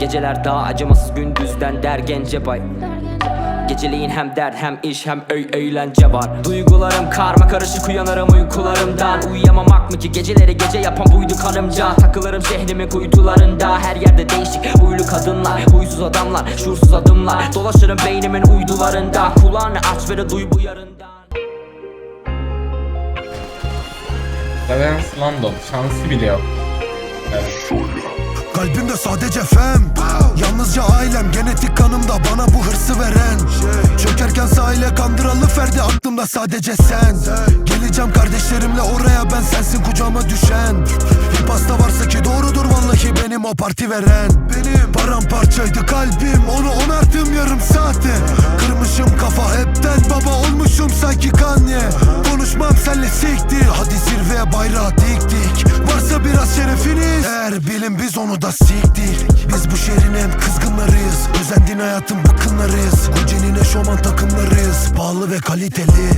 Geceler daha acımasız gündüzden der gencebay Geceleyin hem dert hem iş hem öy eğlence var. Duygularım karma karışık uyanırım uykularımdan. Uyuyamamak mı ki? Geceleri gece yapan buydu kanımca Takılırım şehrimin kuytularında. Her yerde değişik huylu kadınlar Huysuz adamlar şuursuz adımlar. Dolaşırım beynimin uydularında. Kulağını aç ve de duy bu yarından. Clarence London şansı bile yok. Evet. Kalbimde sadece fem Yalnızca ailem genetik kanımda bana bu hırsı veren. Çökerken sahile kandıralı ferdi aklımda sadece sen. Geleceğim kardeşlerimle oraya ben sensin kucağıma düşen. Bir pasta varsa ki doğrudur vallahi benim o parti veren. Benim. Paramparçaydı kalbim onu onarttım yarım saatte. Kırmışım kafa hepten baba olmuşum sanki Kanye. Konuşmam senle siktir. Hadi zirveye bayrağı Eğer bilin biz onu da siktik. Biz bu şehrin en kızgınlarıyız. Özendiğin hayatın bakımlarıyız. Gucci'nin eşofman takımlarıyız. Pahalı ve kaliteli